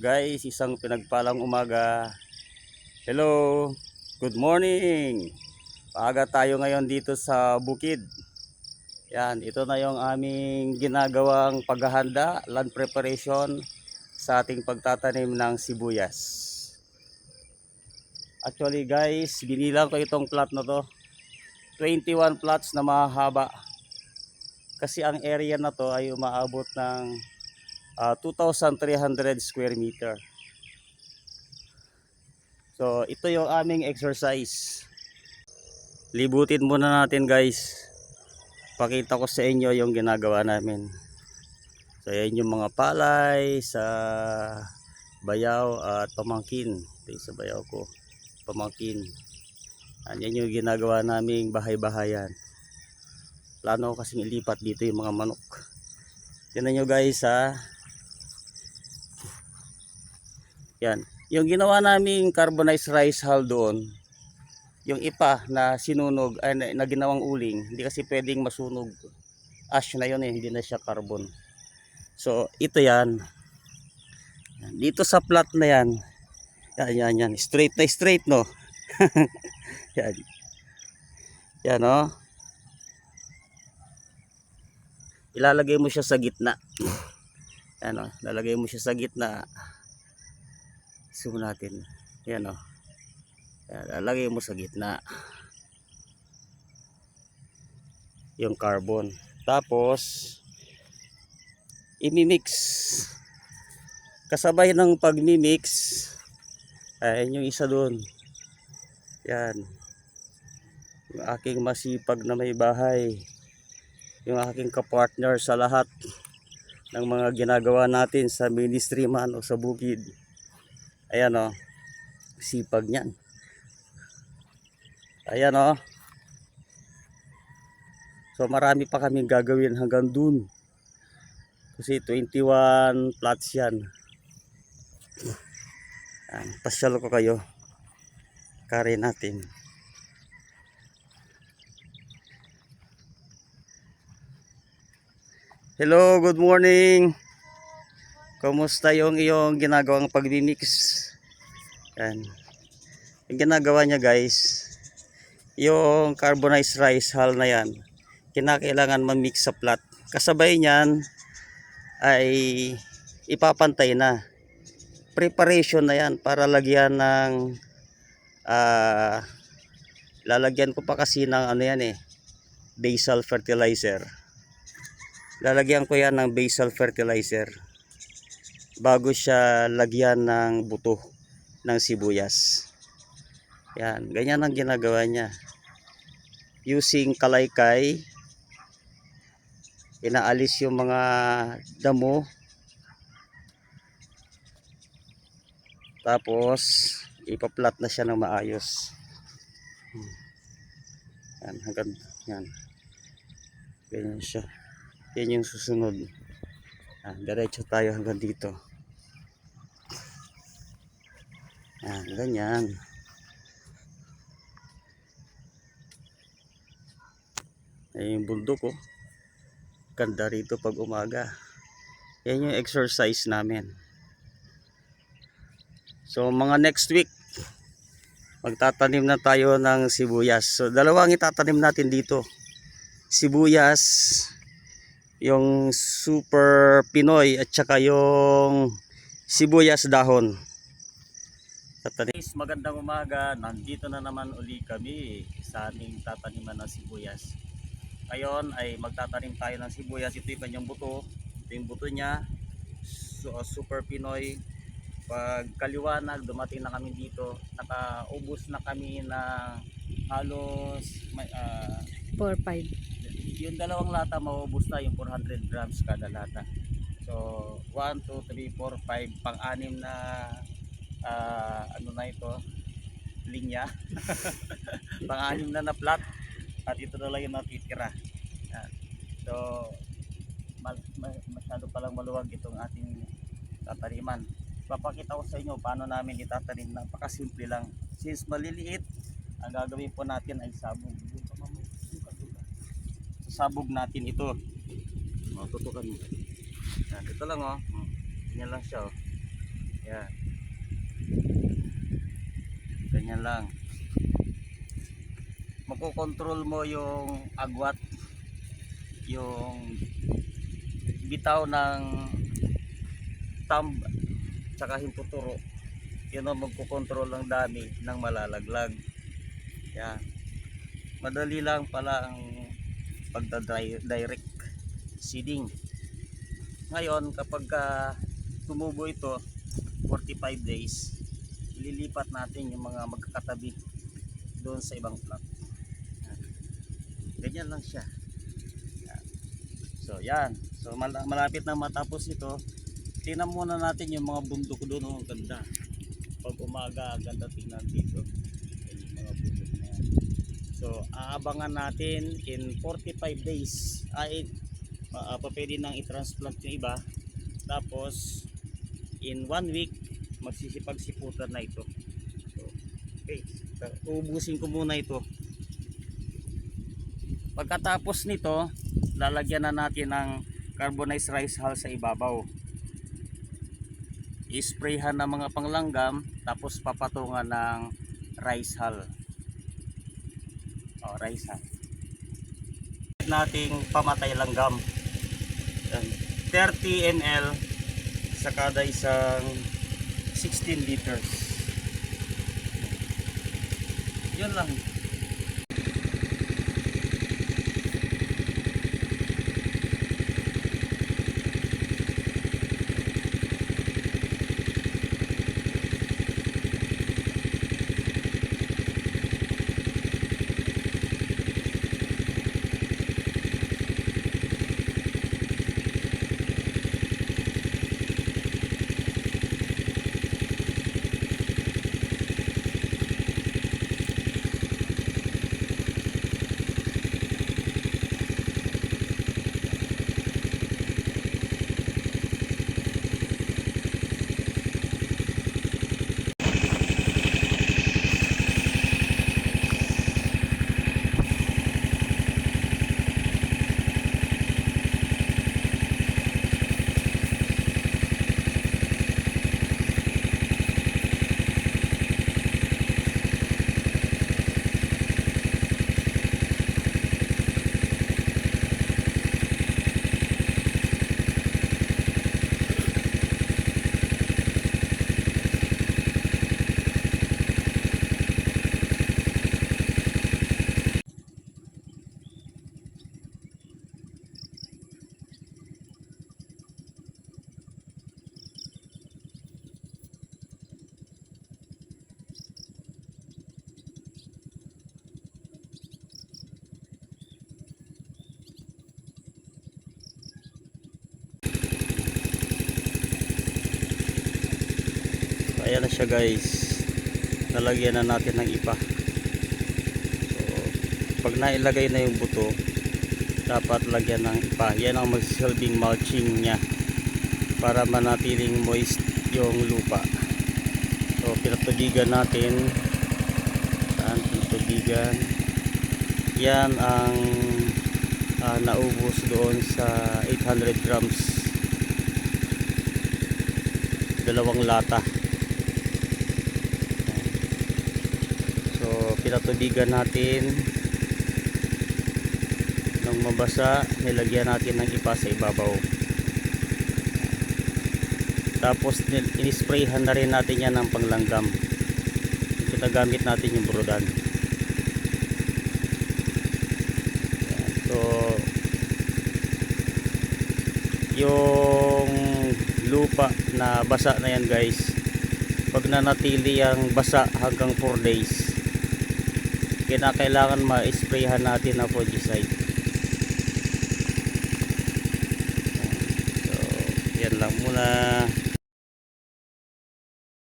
Guys, isang pinagpalang umaga. Hello, good morning. Paaga tayo ngayon dito sa bukid. Yan, ito na yung aming ginagawang paghahanda, land preparation sa ating pagtatanim ng sibuyas. Actually guys, binilang ko itong plot na to. 21 plots na mahaba. Kasi ang area na to ay umaabot ng ah, 2,300 square meter. So, ito yung aming exercise. Libutin muna natin guys. Pakita ko sa inyo yung ginagawa namin. So, yan yung mga palay sa bayaw at pamangkin. Ito yung sa bayaw ko. Pamangkin. Yan yung ginagawa naming bahay-bahayan. Plano ko kasing ilipat dito yung mga manok. Tignan nyo guys ha. Yan. Yung ginawa naming carbonized rice hull doon, yung ipa na sinunog, ay, na, na ginawang uling, hindi kasi pwedeng masunog. Ash na yun eh, hindi na siya carbon. So, ito yan. Dito sa plat na yan, yan, yan, yan. Straight na straight, no? yan. Yan, no? Ilalagay mo siya sa gitna. Yan, no? Ilalagay mo siya sa gitna. Zoom natin. Yan o. Yan, lalagay mo sa gitna. Yung carbon. Tapos, imimix. Kasabay ng pagmimix, ayan yung isa doon. Yan. Yung aking masipag na may bahay. Yung aking kapartner sa lahat ng mga ginagawa natin sa ministry man o sa bukid. Ayan o. Sipag niyan. Ayan o. So marami pa kaming gagawin hanggang dun. Kasi 21 plots yan. Ayan, pasyal ko kayo. Kare natin. Hello, good morning. Kumusta yung iyong ginagawang pagmimix? Yan. Yung ginagawa niya guys, yung carbonized rice hull na yan, kinakailangan ma-mix sa plat. Kasabay niyan ay ipapantay na. Preparation na yan para lagyan ng ah lalagyan ko pa kasi ng ano yan eh, basal fertilizer. Lalagyan ko yan ng basal fertilizer bago siya lagyan ng buto ng sibuyas. Yan, ganyan ang ginagawa niya. Using kalaykay, inaalis yung mga damo. Tapos, ipaplat na siya ng maayos. Yan, hanggang, yan. Ganyan siya. Yan yung susunod. Ah, diretso tayo hanggang dito. Yan, ganyan. Ayan yung bundok ko. Ganda rito pag umaga. Yan yung exercise namin. So mga next week, magtatanim na tayo ng sibuyas. So dalawang itatanim natin dito. Sibuyas, yung super Pinoy at saka yung sibuyas dahon. Tatanis, magandang umaga. Nandito na naman uli kami sa aming tataniman ng sibuyas. Ngayon ay magtatanim tayo ng sibuyas. Ito yung kanyang buto. Ito yung buto niya. So, super Pinoy. Pag kaliwanag, dumating na kami dito. Nakaubos na kami ng halos may, ah, 4-5. yung dalawang lata maubos na yung 400 grams kada lata. So, 1, 2, 3, 4, 5, pang-anim na ah, ano na ito, linya. pang-anim na na plat. At ito na lang yung natitira. Yan. So, masyado palang maluwag itong ating tataniman. Papakita ko sa inyo paano namin itatanim. Napakasimple lang. Since maliliit, ang gagawin po natin ay sabog. Sabog natin ito. O, tutukan mo. Yan, ito lang oh. Hmm. Ganyan lang siya oh. Yan. Ganyan lang. Makokontrol mo yung agwat, yung bitaw ng thumb tsaka hintuturo. Yun ang magkocontrol ng dami ng malalaglag. Yan. Madali lang pala ang pagda-direct seeding. Ngayon, kapag ka tumubo ito, 45 days, ililipat natin yung mga magkakatabi doon sa ibang plot. Yan. Ganyan lang siya. So, yan. So, mal- malapit na matapos ito. Tingnan muna natin yung mga bundok doon. Oh, ang ganda. Pag umaga, ang ganda tingnan dito. Yung mga bundok na yan. So, aabangan natin in 45 days. Ay, uh, pa pwede nang i-transplant yung iba. Tapos, in one week, magsisipag-siputan na ito. So, okay. Uubusin ko muna ito. Pagkatapos nito, lalagyan na natin ng carbonized rice hull sa ibabaw. I-sprayhan ng mga panglanggam, tapos papatungan ng rice hull. O, rice hull. Nating pamatay langgam. Yan. 30 ml sa kada isang 16 liters. Yun lang. So, ayan na siya guys. Nalagyan na natin ng ipa. So, pag nailagay na yung buto, dapat lagyan ng ipa. Yan ang magsilbing mulching niya para manatiling moist yung lupa. So, pinatubigan natin. Saan pinatubigan? Yan ang ah, naubos doon sa 800 grams dalawang lata so pinatubigan natin. Nang mabasa nilagyan natin ng ipa sa ibabaw. Tapos inisprayhan na rin natin yan ng panglanggam. Ginagamit natin yung brodan so yung lupa na basa na yan guys pag nanatili ang basa hanggang 4 days kinakailangan ma-sprayhan natin na fungicide. So yan lang muna